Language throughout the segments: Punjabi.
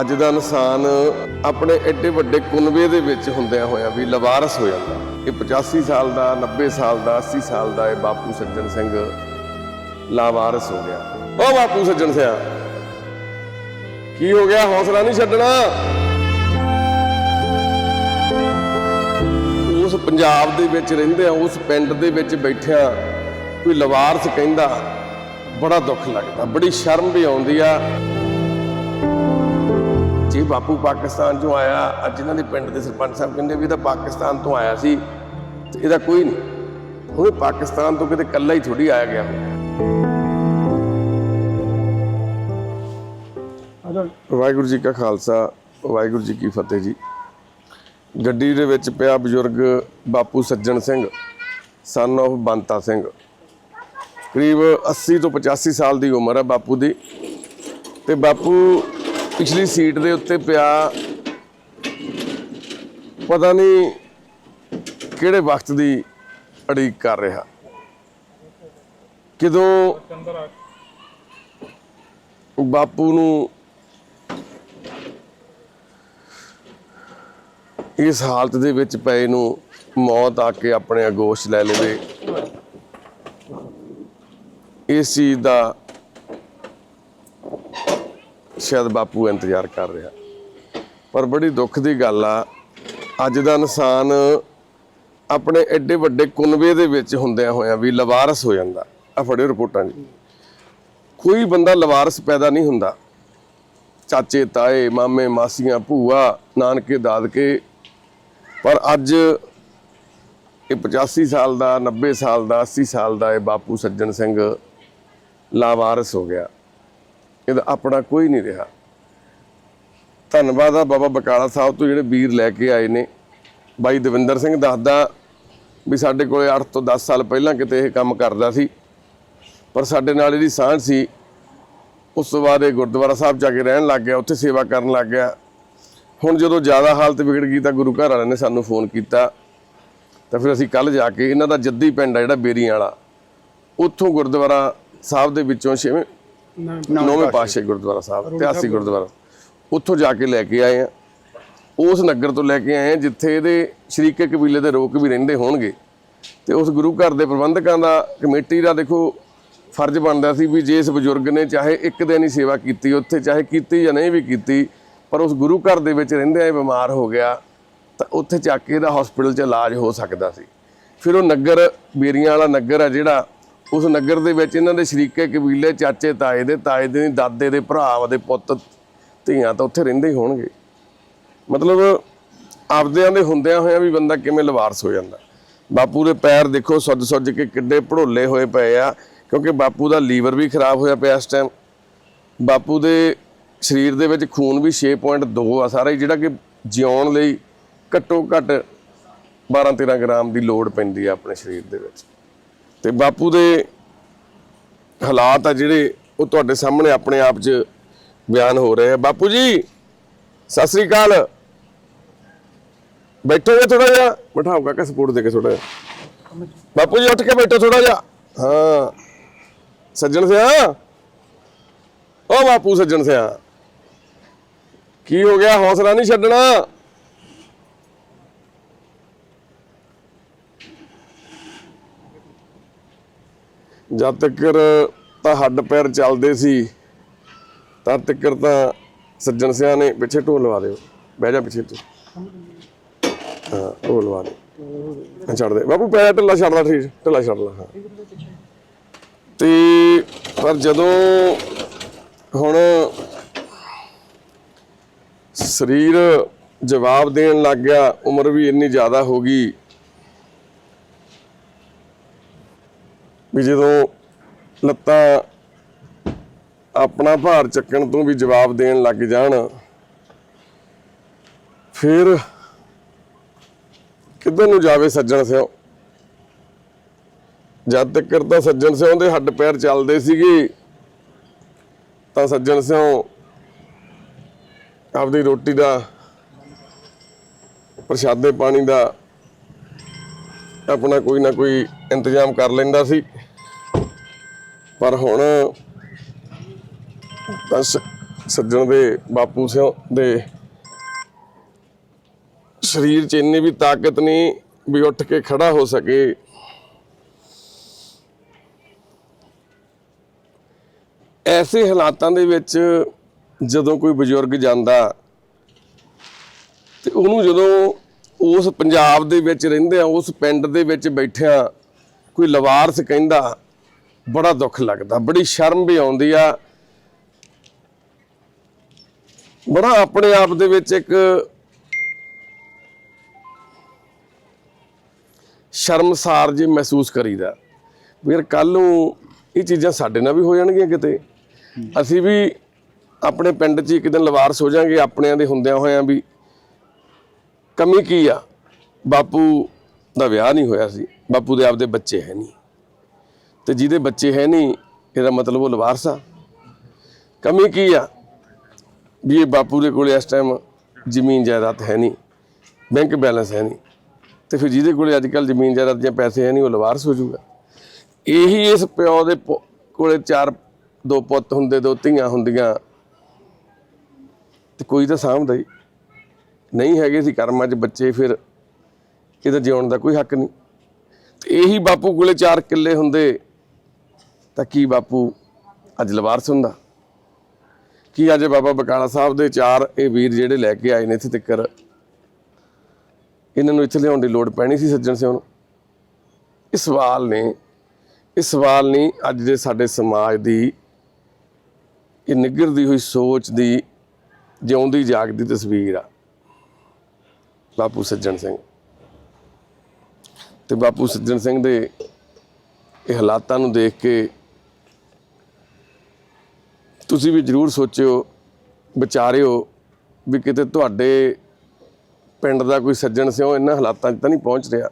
ਅੱਜ ਦਾ ਇਨਸਾਨ ਆਪਣੇ ਐਡੇ ਵੱਡੇ ਕੁਨਵੇ ਦੇ ਵਿੱਚ ਹੁੰਦਿਆਂ ਹੋਇਆ ਵੀ ਲਵਾਰਸ ਹੋ ਜਾਂਦਾ ਇਹ 85 ਸਾਲ ਦਾ 90 ਸਾਲ ਦਾ 80 ਸਾਲ ਦਾ ਇਹ ਬਾਪੂ ਸੱਜਣ ਸਿੰਘ ਲਾਵਾਰਸ ਹੋ ਗਿਆ। ਉਹ ਬਾਪੂ ਸੱਜਣ ਸਿਆ, ਕੀ ਹੋ ਗਿਆ? ਹੌਸਲਾ ਨਹੀਂ ਛੱਡਣਾ। ਉਸ ਪੰਜਾਬ ਦੇ ਵਿੱਚ ਰਹਿੰਦੇ ਆ ਉਸ ਪਿੰਡ ਦੇ ਵਿੱਚ ਬੈਠਿਆ ਕੋਈ ਲਵਾਰਸ ਕਹਿੰਦਾ, ਬੜਾ ਦੁੱਖ ਲੱਗਦਾ, ਬੜੀ ਸ਼ਰਮ ਵੀ ਆਉਂਦੀ ਆ। ਬਾਪੂ ਪਾਕਿਸਤਾਨ ਚੋਂ ਆਇਆ। ਅੱਜ ਇਹਨਾਂ ਦੇ ਪਿੰਡ ਦੇ ਸਰਪੰਚ ਸਾਹਿਬ ਕਹਿੰਦੇ ਵੀ ਇਹ ਤਾਂ ਪਾਕਿਸਤਾਨ ਤੋਂ ਆਇਆ ਸੀ। ਤੇ ਇਹਦਾ ਕੋਈ ਨਹੀਂ। ਉਹ ਪਾਕਿਸਤਾਨ ਤੋਂ ਕਿਤੇ ਇਕੱਲਾ ਹੀ ਥੋੜੀ ਆਇਆ ਗਿਆ ਵਾਹਿਗੁਰੂ ਜੀ ਕਾ ਖਾਲਸਾ ਵਾਹਿਗੁਰੂ ਜੀ ਕੀ ਫਤਿਹ ਜੀ। ਗੱਡੀ ਦੇ ਵਿੱਚ ਪਿਆ ਬਜ਼ੁਰਗ ਬਾਪੂ ਸੱਜਣ ਸਿੰਘ ਸਨ of ਬੰਤਾ ਸਿੰਘ। ਕਰੀਬ 80 ਤੋਂ 85 ਸਾਲ ਦੀ ਉਮਰ ਹੈ ਬਾਪੂ ਦੀ। ਤੇ ਬਾਪੂ ਪਿਛਲੀ ਸੀਟ ਦੇ ਉੱਤੇ ਪਿਆ ਪਤਾ ਨਹੀਂ ਕਿਹੜੇ ਵਕਤ ਦੀ ਅੜੀਕ ਕਰ ਰਿਹਾ। ਕਿਦੋਂ ਬਾਪੂ ਨੂੰ ਇਸ ਹਾਲਤ ਦੇ ਵਿੱਚ ਪਏ ਨੂੰ ਮੌਤ ਆ ਕੇ ਆਪਣੇ ਅਗੋਸ਼ ਲੈ ਲਵੇ। ਇਸ ਚੀਜ਼ ਦਾ ਸ਼ਾਇਦ ਬਾਪੂ ਇੰਤਜ਼ਾਰ ਕਰ ਰਿਹਾ। ਪਰ ਬੜੀ ਦੁੱਖ ਦੀ ਗੱਲ ਆ, ਅੱਜ ਦਾ ਇਨਸਾਨ ਆਪਣੇ ਐਡੇ ਵੱਡੇ ਕੁਨਵੇ ਦੇ ਵਿੱਚ ਹੁੰਦਿਆਂ ਹੋਇਆਂ ਵੀ ਲਵਾਰਸ ਹੋ ਜਾਂਦਾ। ਆ ਫੜੇ ਰਿਪੋਰਟਾਂ ਜੀ। ਕੋਈ ਬੰਦਾ ਲਵਾਰਸ ਪੈਦਾ ਨਹੀਂ ਹੁੰਦਾ। ਚਾਚੇ, ਤਾਏ, ਮਾਮੇ, ਮਾਸੀਆਂ, ਭੂਆ, ਨਾਨਕੇ, ਦਾਦਕੇ। ਪਰ ਅੱਜ ਇਹ 85 ਸਾਲ ਦਾ 90 ਸਾਲ ਦਾ 80 ਸਾਲ ਦਾ ਇਹ ਬਾਪੂ ਸੱਜਣ ਸਿੰਘ ਲਾਵਾਰਸ ਹੋ ਗਿਆ। ਇਹਦਾ ਆਪਣਾ ਕੋਈ ਨਹੀਂ ਰਿਹਾ। ਧੰਨਵਾਦ ਆ ਬਾਬਾ ਬਕਾਲਾ ਸਾਹਿਬ ਤੋਂ ਜਿਹੜੇ ਵੀਰ ਲੈ ਕੇ ਆਏ ਨੇ। ਬਾਈ ਦਵਿੰਦਰ ਸਿੰਘ ਦੱਸਦਾ ਵੀ ਸਾਡੇ ਕੋਲੇ 8 ਤੋਂ 10 ਸਾਲ ਪਹਿਲਾਂ ਕਿਤੇ ਇਹ ਕੰਮ ਕਰਦਾ ਸੀ। ਪਰ ਸਾਡੇ ਨਾਲ ਇਹਦੀ ਸਾਂਝ ਸੀ। ਉਸ ਤੋਂ ਬਾਅਦ ਇਹ ਗੁਰਦੁਆਰਾ ਸਾਹਿਬ ਜਾ ਕੇ ਰਹਿਣ ਲੱਗ ਗਿਆ, ਉੱਥੇ ਸੇਵਾ ਕਰਨ ਲੱਗ ਗਿਆ। ਹੁਣ ਜਦੋਂ ਜ਼ਿਆਦਾ ਹਾਲਤ ਵਿਗੜ ਗਈ ਤਾਂ ਗੁਰੂ ਘਰ ਵਾਲਿਆਂ ਨੇ ਸਾਨੂੰ ਫੋਨ ਕੀਤਾ। ਤਾਂ ਫਿਰ ਅਸੀਂ ਕੱਲ ਜਾ ਕੇ ਇਹਨਾਂ ਦਾ ਜੱਦੀ ਪਿੰਡ ਆ ਜਿਹੜਾ ਬੇਰੀਆਂ ਵਾਲਾ। ਉੱਥੋਂ ਗੁਰਦੁਆਰਾ ਸਾਹਿਬ ਦੇ ਵਿੱਚੋਂ ਛੇਵੇਂ ਨੌਵੇਂ ਪਾਤਸ਼ਾਹ ਗੁਰਦੁਆਰਾ ਸਾਹਿਬ ਇਤਿਹਾਸਿਕ ਗੁਰਦੁਆਰਾ। ਉੱਥੋਂ ਜਾ ਕੇ ਲੈ ਕੇ ਆਏ ਆ। ਉਸ ਨਗਰ ਤੋਂ ਲੈ ਕੇ ਆਏ ਆ ਜਿੱਥੇ ਇਹਦੇ ਸ਼ਰੀਕੇ ਕਬੀਲੇ ਦੇ ਲੋਕ ਵੀ ਰਹਿੰਦੇ ਹੋਣਗੇ। ਤੇ ਉਸ ਗੁਰੂ ਘਰ ਦੇ ਪ੍ਰਬੰਧਕਾਂ ਦਾ ਕਮੇਟੀ ਦਾ ਦੇਖੋ ਫਰਜ਼ ਬਣਦਾ ਸੀ ਵੀ ਜੇ ਇਸ ਬਜ਼ੁਰਗ ਨੇ ਚਾਹੇ ਇੱਕ ਦਿਨ ਹੀ ਸੇਵਾ ਕੀਤੀ ਉੱਥੇ ਚਾਹੇ ਕੀਤੀ ਜਾਂ ਨਹੀਂ ਵੀ ਕੀਤੀ ਪਰ ਉਸ ਗੁਰੂ ਘਰ ਦੇ ਵਿੱਚ ਰਹਿੰਦਿਆਂ ਇਹ ਬਿਮਾਰ ਹੋ ਗਿਆ ਤਾਂ ਉੱਥੇ ਚੱਕ ਕੇ ਇਹਦਾ ਹਸਪੀਟਲ 'ਚ ਇਲਾਜ ਹੋ ਸਕਦਾ ਸੀ। ਫਿਰ ਉਹ ਨਗਰ ਬੇਰੀਆਂ ਵਾਲਾ ਨਗਰ ਆ ਜਿਹੜਾ ਉਸ ਨਗਰ ਦੇ ਵਿੱਚ ਇਹਨਾਂ ਦੇ ਸ਼ਰੀਕੇ, ਕਬੀਲੇ, ਚਾਚੇ, ਤਾਏ ਦੇ ਤਾਏ ਦੇ ਦਾਦੇ ਦੇ ਭਰਾ ਦੇ ਪੁੱਤ, ਧੀਆਂ ਤਾਂ ਉੱਥੇ ਰਹਿੰਦੇ ਹੀ ਹੋਣਗੇ। ਮਤਲਬ ਆਪਦਿਆਂ ਦੇ ਹੁੰਦਿਆਂ ਹੋਇਆਂ ਵੀ ਬੰਦਾ ਕਿਵੇਂ ਲਵਾਰਸ ਹੋ ਜਾਂਦਾ। ਬਾਪੂ ਦੇ ਪੈਰ ਦੇਖੋ ਸੁੱਜ ਸੁੱਜ ਕੇ ਕਿੱਡੇ ਭੜੋਲੇ ਹੋਏ ਪਏ ਆ, ਕਿਉਂਕਿ ਬਾਪੂ ਦਾ ਲੀਵਰ ਵੀ ਖਰਾਬ ਹੋਇਆ ਪਿਆ ਇਸ ਟਾਈਮ ਬਾਪੂ ਦੇ ਸਰੀਰ ਦੇ ਵਿੱਚ ਖੂਨ ਵੀ 6.2 ਆ ਸਾਰਾ ਜਿਹੜਾ ਕਿ ਜਿਉਣ ਲਈ ਘੱਟੋ ਘੱਟ 12-13 ਗ੍ਰਾਮ ਦੀ ਲੋੜ ਪੈਂਦੀ ਆ ਆਪਣੇ ਸਰੀਰ ਦੇ ਵਿੱਚ। ਤੇ ਬਾਪੂ ਦੇ ਹਾਲਾਤ ਆ ਜਿਹੜੇ ਉਹ ਤੁਹਾਡੇ ਸਾਹਮਣੇ ਆਪਣੇ ਆਪ 'ਚ ਬਿਆਨ ਹੋ ਰਹੇ ਆ। ਬਾਪੂ ਜੀ, ਸਤਿ ਸ੍ਰੀ ਅਕਾਲ। ਬੈਠੋਗੇ ਥੋੜਾ ਜਿਹਾ। ਬਿਠਾਓ ਕਾਕਾ, ਸਪੋਰਟ ਦੇ ਕੇ ਥੋੜਾ ਜਿਹਾ। ਬਾਪੂ ਜੀ, ਉੱਠ ਕੇ ਬੈਠੋ ਥੋੜਾ ਜਿਹਾ। ਹਾਂ। ਸੱਜਣ ਸਿਆ। ਓ ਬਾਪੂ ਸੱਜਣ ਸਿਆ। ਕੀ ਹੋ ਗਿਆ? ਹੌਸਲਾ ਨਹੀਂ ਛੱਡਣਾ। ਜਦ ਤੱਕ ਤਾਂ ਹੱਡ ਪੈਰ ਚੱਲਦੇ ਸੀ ਤਦ ਤੱਕ ਤਾਂ ਸੱਜਣ ਸਿਆ ਨੇ ਪਿੱਛੇ ਢੋਲ ਲਵਾ ਦਿਓ। ਬਹਿ ਜਾ ਪਿੱਛੇ ਤੂੰ। ਹਾਂ, ਢੋਲ ਲਵਾ ਦੇ। ਛੱਡ ਦੇ। ਬਾਪੂ, ਪੈਰ ਢਿੱਲਾ ਛੱਡਦਾ ਠੀਕ, ਢਿੱਲਾ ਛੱਡ ਲਾ, ਹਾਂ। ਤੇ ਪਰ ਜਦੋਂ ਹੁਣ ਸਰੀਰ ਜਵਾਬ ਦੇਣ ਲੱਗ ਗਿਆ, ਉਮਰ ਵੀ ਇੰਨੀ ਜ਼ਿਆਦਾ ਹੋ ਗਈ ਵੀ ਜਦੋਂ ਲੱਤਾਂ ਆਪਣਾ ਭਾਰ ਚੱਕਣ ਤੋਂ ਵੀ ਜਵਾਬ ਦੇਣ ਲੱਗ ਜਾਣ, ਫਿਰ ਕਿੱਧਰ ਨੂੰ ਜਾਵੇ ਸੱਜਣ ਸਿਓ ਜਦ ਤੱਕ ਤਾਂ ਸੱਜਣ ਸਿਓ ਦੇ ਹੱਡ ਪੈਰ ਚੱਲਦੇ ਸੀਗੇ, ਤਾਂ ਸੱਜਣ ਸਿਓ ਆਪਦੀ ਰੋਟੀ ਦਾ, ਪ੍ਰਸ਼ਾਦੇ ਪਾਣੀ ਦਾ ਆਪਣਾ ਕੋਈ ਨਾ ਕੋਈ ਇੰਤਜ਼ਾਮ ਕਰ ਲੈਂਦਾ ਸੀ। ਪਰ ਹੁਣ ਬਸ ਸੱਜਣ ਦੇ ਬਾਪੂ ਸਿਓ ਦੇ ਸਰੀਰ 'ਚ ਇੰਨੀ ਵੀ ਤਾਕਤ ਨਹੀਂ ਵੀ ਉੱਠ ਕੇ ਖੜਾ ਹੋ ਸਕੇ। ਐਸੇ ਹਾਲਾਤਾਂ ਦੇ ਵਿੱਚ ਜਦੋਂ ਕੋਈ ਬਜ਼ੁਰਗ ਜਾਂਦਾ ਤੇ ਉਹਨੂੰ ਜਦੋਂ ਉਸ ਪੰਜਾਬ ਦੇ ਵਿੱਚ ਰਹਿੰਦੇ ਆ ਉਸ ਪਿੰਡ ਦੇ ਵਿੱਚ ਬੈਠਿਆਂ ਕੋਈ ਲਵਾਰਸ ਕਹਿੰਦਾ ਬੜਾ ਦੁੱਖ ਲੱਗਦਾ ਬੜੀ ਸ਼ਰਮ ਵੀ ਆਉਂਦੀ ਆ। ਬੜਾ ਆਪਣੇ ਆਪ ਦੇ ਵਿੱਚ ਇੱਕ ਸ਼ਰਮਸਾਰ ਜੇ ਮਹਿਸੂਸ ਕਰੀਦਾ। ਵੀ ਯਾਰ ਕੱਲ ਨੂੰ ਇਹ ਚੀਜ਼ਾਂ ਸਾਡੇ ਨਾਲ ਵੀ ਹੋ ਜਾਣਗੀਆਂ ਕਿਤੇ। ਅਸੀਂ ਵੀ ਆਪਣੇ ਪਿੰਡ 'ਚ ਇੱਕ ਦਿਨ ਲਵਾਰਸ ਹੋ ਜਾਾਂਗੇ ਆਪਣਿਆਂ ਦੇ ਹੁੰਦਿਆਂ ਹੋਇਆਂ ਵੀ। ਕਮੀ ਕੀ ਆ? ਬਾਪੂ ਦਾ ਵਿਆਹ ਨਹੀਂ ਹੋਇਆ ਸੀ। ਬਾਪੂ ਦੇ ਆਪਦੇ ਬੱਚੇ ਹੈ ਨਹੀਂ। ਤੇ ਜਿਹਦੇ ਬੱਚੇ ਹੈ ਨਹੀਂ, ਇਹਦਾ ਮਤਲਬ ਉਹ ਲਵਾਰਸ ਆ। ਕਮੀ ਕੀ ਆ? ਵੀ ਇਹ ਬਾਪੂ ਦੇ ਕੋਲ ਇਸ ਟਾਈਮ ਜ਼ਮੀਨ ਜਾਇਦਾਦ ਹੈ ਨਹੀਂ ਬੈਂਕ ਬੈਲੈਂਸ ਹੈ ਨਹੀਂ। ਤੇ ਫਿਰ ਜਿਹਦੇ ਕੋਲ ਅੱਜ ਕੱਲ ਜ਼ਮੀਨ ਜਾਇਦਾਦ ਜਾਂ ਪੈਸੇ ਹੈ ਨਹੀਂ, ਉਹ ਲਵਾਰਸ ਹੋ ਜਾਊਗਾ। ਇਹੀ ਇਸ ਪਿਓ ਦੇ ਪੁ- ਕੋਲੇ ਚਾਰ, ਦੋ ਪੁੱਤ ਹੁੰਦੇ, ਦੋ ਧੀਆਂ ਹੁੰਦੀਆਂ। ਤੇ ਕੋਈ ਤਾਂ ਸਾਂਭਦਾ ਹੀ। ਨਹੀਂ ਹੈਗੇ ਸੀ ਕਰਮਾਂ 'ਚ ਬੱਚੇ ਫਿਰ ਇਹਦਾ ਜਿਉਣ ਦਾ ਕੋਈ ਹੱਕ ਨਹੀਂ। ਤੇ ਇਹੀ ਬਾਪੂ ਕੋਲੇ ਚਾਰ ਕਿੱਲੇ ਹੁੰਦੇ, ਤਾਂ ਕੀ ਬਾਪੂ ਅੱਜ ਲਵਾਰਸ ਹੁੰਦਾ? ਕੀ ਅੱਜ ਬਾਬਾ ਬਕਾਲਾ ਸਾਹਿਬ ਦੇ ਚਾਰ ਇਹ ਵੀਰ ਜਿਹੜੇ ਲੈ ਕੇ ਆਏ ਨੇ ਇੱਥੇ ਤੱਕਰ? ਇਹਨਾਂ ਨੂੰ ਇੱਥੇ ਲਿਆਉਣ ਦੀ ਲੋੜ ਪੈਣੀ ਸੀ ਸੱਜਣ ਸਿਓ ਨੂੰ। ਇਹ ਸਵਾਲ ਨੇ, ਇਹ ਸਵਾਲ ਨਹੀਂ ਅੱਜ ਦੇ ਸਾਡੇ ਸਮਾਜ ਦੀ, ਇਹ ਨਿਗਰਦੀ ਹੋਈ ਸੋਚ ਦੀ, ਜਿਉਂਦੀ ਜਾਗਦੀ ਤਸਵੀਰ ਆ। ਬਾਪੂ ਸੱਜਣ ਸਿੰਘ। ਤੇ ਬਾਪੂ ਸੱਜਣ ਸਿੰਘ ਦੇ ਇਹ ਹਾਲਾਤਾਂ ਨੂੰ ਦੇਖ ਕੇ ਤੁਸੀਂ ਵੀ ਜਰੂਰ ਸੋਚਿਓ, ਵਿਚਾਰਿਓ ਵੀ ਕਿਤੇ ਤੁਹਾਡੇ ਪਿੰਡ ਦਾ ਕੋਈ ਸੱਜਣ ਸਿਓ ਇਹਨਾਂ ਹਾਲਾਤਾਂ 'ਚ ਤਾਂ ਨਹੀਂ ਪਹੁੰਚ ਰਿਹਾ।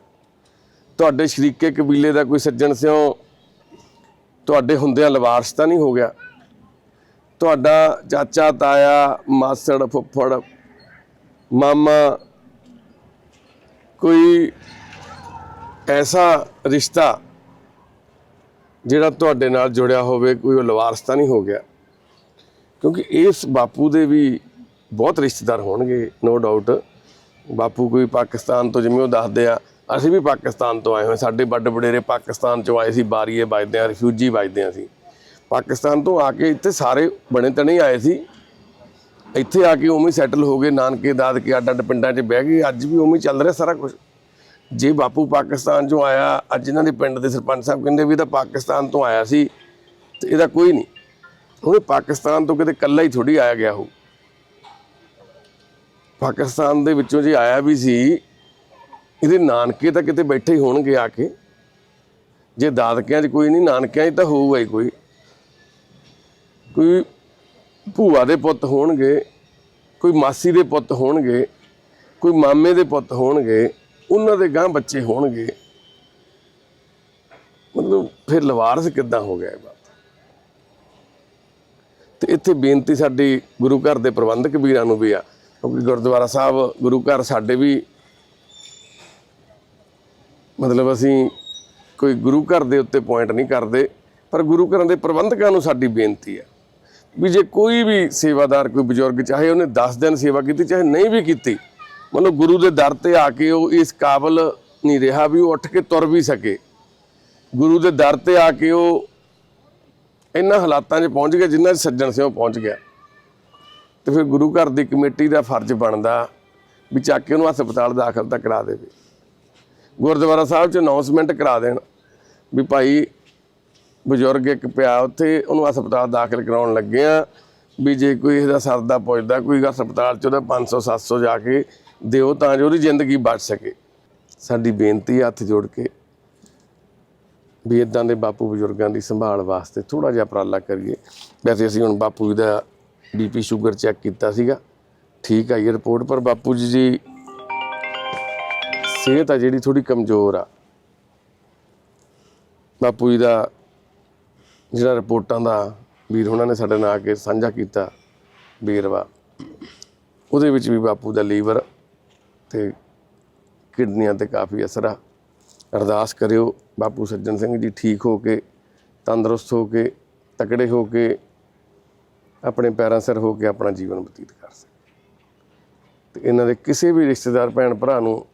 ਤੁਹਾਡੇ ਸ਼ਰੀਕੇ ਕਬੀਲੇ ਦਾ ਕੋਈ ਸੱਜਣ ਸਿਓ ਤੁਹਾਡੇ ਹੁੰਦਿਆਂ ਲਵਾਰਸ ਤਾਂ ਨਹੀਂ ਹੋ ਗਿਆ। ਤੁਹਾਡਾ ਚਾਚਾ, ਤਾਇਆ, ਮਾਸੜ, ਫੁੱਫੜ, ਮਾਮਾ ਕੋਈ ਐਸਾ ਰਿਸ਼ਤਾ ਜਿਹੜਾ ਤੁਹਾਡੇ ਨਾਲ ਜੁੜਿਆ ਹੋਵੇ, ਕੋਈ ਉਹ ਲਵਾਰਸ ਤਾਂ ਨਹੀਂ ਹੋ ਗਿਆ? ਕਿਉਂਕਿ ਇਸ ਬਾਪੂ ਦੇ ਵੀ ਬਹੁਤ ਰਿਸ਼ਤੇਦਾਰ ਹੋਣਗੇ ਨੋ ਡਾਊਟ ਬਾਪੂ ਕੋਈ ਪਾਕਿਸਤਾਨ ਤੋਂ, ਜਿਵੇਂ ਉਹ ਦੱਸਦੇ ਆ, ਅਸੀਂ ਵੀ ਪਾਕਿਸਤਾਨ ਤੋਂ ਆਏ ਹੋਏ ਸਾਡੇ ਵੱਡ ਵਡੇਰੇ ਪਾਕਿਸਤਾਨ ਚੋਂ ਆਏ ਸੀ, ਬਾਰੀਏ ਵੱਜਦੇ ਆ, ਰਿਫਿਊਜੀ ਵੱਜਦੇ ਆ ਸੀ ਪਾਕਿਸਤਾਨ ਤੋਂ ਆ ਕੇ ਇੱਥੇ ਸਾਰੇ ਬਣੇ ਤਣੇ ਆਏ ਸੀ ਇੱਥੇ ਆ ਕੇ ਉਵੇਂ ਸੈਟਲ ਹੋ ਗਏ, ਨਾਨਕੇ, ਦਾਦਕੇ ਅੱਡ ਅੱਡ ਪਿੰਡਾਂ 'ਚ ਬਹਿ ਗਏ, ਅੱਜ ਵੀ ਉਵੇਂ ਚੱਲ ਰਿਹਾ ਸਾਰਾ ਕੁਝ ਜੇ ਬਾਪੂ ਪਾਕਿਸਤਾਨ ਚੋਂ ਆਇਆ, ਅੱਜ ਇਹਨਾਂ ਦੇ ਪਿੰਡ ਦੇ ਸਰਪੰਚ ਸਾਹਿਬ ਕਹਿੰਦੇ ਵੀ ਇਹ ਤਾਂ ਪਾਕਿਸਤਾਨ ਤੋਂ ਆਇਆ ਸੀ, ਤੇ ਇਹਦਾ ਕੋਈ ਨਹੀਂ। ਉਹਨੇ ਪਾਕਿਸਤਾਨ ਤੋਂ ਕਿਤੇ ਇਕੱਲਾ ਹੀ ਥੋੜੀ ਆਇਆ ਗਿਆ ਹੋ ਪਾਕਿਸਤਾਨ ਦੇ ਵਿੱਚੋਂ ਜੇ ਆਇਆ ਵੀ ਸੀ, ਇਹਦੇ ਨਾਨਕੇ ਤਾਂ ਕਿਤੇ ਬੈਠੇ ਹੀ ਹੋਣਗੇ ਆ ਕੇ। ਜੇ ਦਾਦਕਿਆਂ 'ਚ ਕੋਈ ਨਹੀਂ, ਨਾਨਕਿਆਂ 'ਚ ਤਾਂ ਹੋਊਗਾ ਹੀ ਕੋਈ। ਕੋਈ ਭੂਆ ਦੇ ਪੁੱਤ ਹੋਣਗੇ, ਕੋਈ ਮਾਸੀ ਦੇ ਪੁੱਤ ਹੋਣਗੇ, ਕੋਈ ਮਾਮੇ ਦੇ ਪੁੱਤ ਹੋਣਗੇ, ਉਹਨਾਂ ਦੇ ਗਾਂ ਬੱਚੇ ਹੋਣਗੇ। ਮਤਲਬ ਫਿਰ ਲਵਾਰਸ ਕਿੱਦਾਂ ਹੋ ਗਿਆ ਇਹ ਬਾਤ? ਤੇ ਇੱਥੇ ਬੇਨਤੀ ਸਾਡੀ ਗੁਰੂ ਘਰ ਦੇ ਪ੍ਰਬੰਧਕ ਵੀਰਾਂ ਨੂੰ ਵੀ ਆ, ਕਿਉਂਕਿ ਗੁਰਦੁਆਰਾ ਸਾਹਿਬ, ਗੁਰੂ ਘਰ ਸਾਡੇ ਵੀ ਮਤਲਬ ਅਸੀਂ ਕੋਈ ਗੁਰੂ ਘਰ ਦੇ ਉੱਤੇ ਪੁਆਇੰਟ ਨਹੀਂ ਕਰਦੇ, ਪਰ ਗੁਰੂ ਘਰਾਂ ਦੇ ਪ੍ਰਬੰਧਕਾਂ ਨੂੰ ਸਾਡੀ ਬੇਨਤੀ ਹੈ ਵੀ ਜੇ ਕੋਈ ਵੀ ਸੇਵਾਦਾਰ, ਕੋਈ ਬਜ਼ੁਰਗ ਚਾਹੇ ਉਹਨੇ 10 ਦਿਨ ਸੇਵਾ ਕੀਤੀ, ਚਾਹੇ ਨਹੀਂ ਵੀ ਕੀਤੀ, ਮਤਲਬ ਗੁਰੂ ਦੇ ਦਰ ਤੇ ਆ ਕੇ ਉਹ ਇਸ ਕਾਬਲ ਨਹੀਂ ਰਿਹਾ ਵੀ ਉਹ ਉੱਠ ਕੇ ਤੁਰ ਵੀ ਸਕੇ। ਗੁਰੂ ਦੇ ਦਰ ਤੇ ਆ ਕੇ ਉਹ ਇਹਨਾਂ ਹਾਲਾਤਾਂ 'ਚ ਪਹੁੰਚ ਗਿਆ ਜਿੰਨਾ 'ਚ ਸੱਜਣ ਸਿੰਘ ਪਹੁੰਚ ਗਿਆ। ਤੇ ਫਿਰ ਗੁਰੂ ਘਰ ਦੀ ਕਮੇਟੀ ਦਾ ਫਰਜ਼ ਬਣਦਾ ਵੀ ਚੱਕ ਕੇ ਉਹਨੂੰ ਹਸਪਤਾਲ ਦਾਖਲ ਤਾਂ ਕਰਾ ਦੇਵੇ। ਗੁਰਦੁਆਰਾ ਸਾਹਿਬ 'ਚ ਅਨਾਉਂਸਮੈਂਟ ਕਰਾ ਦੇਣ ਵੀ ਭਾਈ ਬਜ਼ੁਰਗ ਇੱਕ ਪਿਆ ਉੱਥੇ, ਉਹਨੂੰ ਹਸਪਤਾਲ ਦਾਖਲ ਕਰਾਉਣ ਲੱਗੇ ਆ। ਵੀ ਜੇ ਕੋਈ ਇਹਦਾ ਸਰਦਾ ਪੁੱਜਦਾ ਕੋਈ ਹਸਪਤਾਲ 'ਚ ਉਹਦਾ 500 700 ਜਾ ਕੇ ਦਿਓ ਤਾਂ ਜੋ ਉਹਦੀ ਜ਼ਿੰਦਗੀ ਬਚ ਸਕੇ। ਸਾਡੀ ਬੇਨਤੀ ਹੈ ਹੱਥ ਜੋੜ ਕੇ ਵੀ ਇਦਾਂ ਦੇ ਬਾਪੂ ਬਜ਼ੁਰਗਾਂ ਦੀ ਸੰਭਾਲ ਵਾਸਤੇ ਥੋੜਾ ਜਿਹਾ ਉਪਰਾਲਾ ਕਰੀਏ। ਵੈਸੇ ਅਸੀਂ ਹੁਣ ਬਾਪੂ ਜੀ ਦਾ ਬੀਪੀ ਸ਼ੂਗਰ ਚੈੱਕ ਕੀਤਾ ਸੀਗਾ। ਠੀਕ ਆਈ ਰਿਪੋਰਟ, ਪਰ ਬਾਪੂ ਜੀ ਦੀ ਸਿਹਤ ਆ ਜਿਹੜੀ ਥੋੜੀ ਕਮਜ਼ੋਰ ਆ। ਬਾਪੂ ਜੀ ਦਾ ਜਿਹੜਾ ਰਿਪੋਰਟਾਂ ਦਾ ਵੀਰ ਉਹਨਾਂ ਨੇ ਸਾਡੇ ਨਾਲ ਆ ਕੇ ਸਾਂਝਾ ਕੀਤਾ ਬੇਰਵਾ ਉਹਦੇ ਵਿੱਚ ਵੀ ਬਾਪੂ ਦਾ ਲੀਵਰ ਤੇ ਕਿਡਨੀਆਂ ਤੇ ਕਾਫੀ ਅਸਰ ਆ। ਅਰਦਾਸ ਕਰਿਓ ਬਾਪੂ ਸੱਜਣ ਸਿੰਘ ਜੀ ਠੀਕ ਹੋ ਕੇ, ਤੰਦਰੁਸਤ ਹੋ ਕੇ, ਤਕੜੇ ਹੋ ਕੇ, ਆਪਣੇ ਪੈਰਾਂ ਸਿਰ ਹੋ ਕੇ ਆਪਣਾ ਜੀਵਨ ਬਤੀਤ ਕਰ ਸਕਣ। ਤੇ ਇਹਨਾਂ ਦੇ ਕਿਸੇ ਵੀ ਰਿਸ਼ਤੇਦਾਰ ਭੈਣ ਭਰਾ ਨੂੰ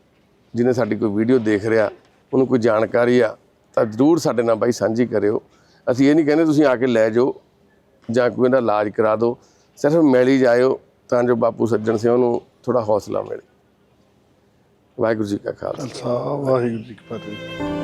ਜਿਹਨੇ ਸਾਡੀ ਕੋਈ ਵੀਡੀਓ ਦੇਖ ਰਿਹਾ, ਉਹਨੂੰ ਕੋਈ ਜਾਣਕਾਰੀ ਆ, ਤਾਂ ਜ਼ਰੂਰ ਸਾਡੇ ਨਾਲ ਬਾਈ ਸਾਂਝੀ ਕਰਿਓ। ਅਸੀਂ ਇਹ ਨਹੀਂ ਕਹਿੰਦੇ ਤੁਸੀਂ ਆ ਕੇ ਲੈ ਜਾਓ ਜਾਂ ਕੋਈ ਇਹਦਾ ਇਲਾਜ ਕਰਾ ਦਿਓ, ਸਿਰਫ ਮਿਲ ਹੀ ਜਾਇਓ ਤਾਂ ਜੋ ਬਾਪੂ ਸੱਜਣ ਸਿੰਘ ਨੂੰ ਥੋੜਾ ਹੌਸਲਾ ਮਿਲੇ। ਵਾਹਿਗੁਰੂ ਜੀ ਕਾ ਖਾਲਸਾ, ਵਾਹਿਗੁਰੂ ਜੀ ਕੀ ਫਤਿਹ।